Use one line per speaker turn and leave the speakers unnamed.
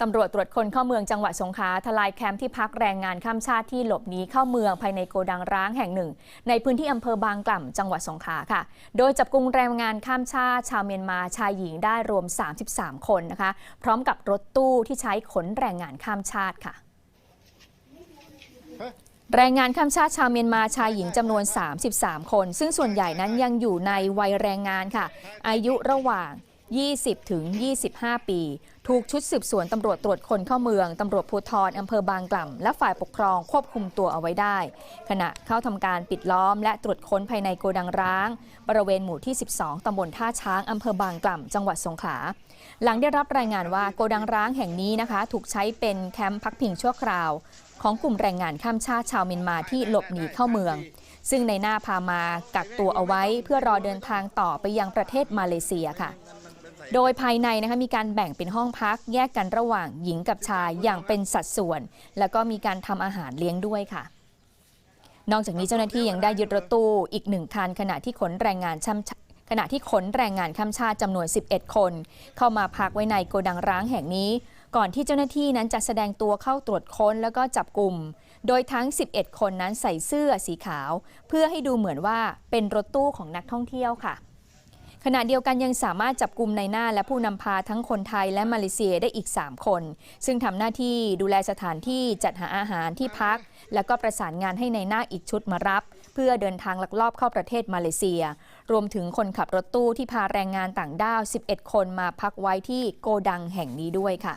ตำรวจตรวจคนเข้าเมืองจังหวัดสงขลาทลายแคมป์ที่พักแรงงานข้ามชาติที่หลบหนีเข้าเมืองภายในโกดังร้างแห่งหนึ่ง ในพื้นที่อำเภอบางกล่ำจังหวัดสงขลาค่ะ โดยจับกลุ่มแรงงานข้ามชาติชาวเมียนมาชายหญิงได้รวม 33 คนนะคะ พร้อมกับรถตู้ที่ใช้ขนแรงงานข้ามชาติค่ะแรงงานข้ามชาติชาวเมียนมาชายหญิงจำนวน 33 คน ซึ่งส่วนใหญ่นั้นยังอยู่ในวัยแรงงานค่ะ อายุระหว่าง 20 ถึง 25 ปี ถูกชุดสืบสวนตำรวจตรวจคนเข้าเมือง ตำรวจภูธรอำเภอบางกล่ำ และฝ่ายปกครองควบคุมตัวเอาไว้ได้ ขณะเข้าทำการปิดล้อมและตรวจค้นภายในโกดังร้าง บริเวณหมู่ที่ 12 ตำบลท่าช้างอำเภอบางกล่ำ จังหวัดสงขลา หลังได้รับรายงานว่าโกดังร้างแห่งนี้นะคะ ถูกใช้เป็นแคมป์พักพิงชั่วคราว ของกลุ่มแรงงานข้ามชาติชาวเมียนมาที่หลบหนีเข้าเมืองซึ่งในหน้าพามากักตัวเอาไว้เพื่อรอเดินทางต่อไปยังประเทศมาเลเซียค่ะ โดยภายในนะคะมีการแบ่งเป็นห้องพักแยกกันระหว่างหญิงกับชายอย่างเป็นสัดส่วน แล้วก็มีการทำอาหารเลี้ยงด้วยค่ะ นอกจากนี้เจ้าหน้าที่ยังได้ยึดรถตู้อีกหนึ่งคันขณะที่ขนแรงงานช่ำขณะที่ขนแรงงานข้ามชาติจำนวน 11 คน เข้ามาพักไว้ในโกดังร้างแห่งนี้ ก่อนที่เจ้าหน้าที่นั้นจะแสดงตัวเข้าตรวจค้นแล้วก็จับกลุ่ม โดยทั้ง 11 คนนั้นใส่เสื้อสีขาว เพื่อให้ดูเหมือนว่าเป็นรถตู้ของนักท่องเที่ยวค่ะ ขณะเดียวกันยังสามารถจับกลุ่มในหน้าและผู้นำพาทั้งคนไทยและมาเลเซียได้อีก 3 คน ซึ่งทำหน้าที่ดูแลสถานที่จัดหาอาหารที่พัก แล้วก็ประสานงานให้ในหน้าอีกชุดมารับ เพื่อเดินทางลักลอบเข้าประเทศมาเลเซีย รวมถึงคนขับรถตู้ที่พาแรงงานต่างด้าว 11 คนมาพักไว้ที่โกดังแห่งนี้ด้วยค่ะ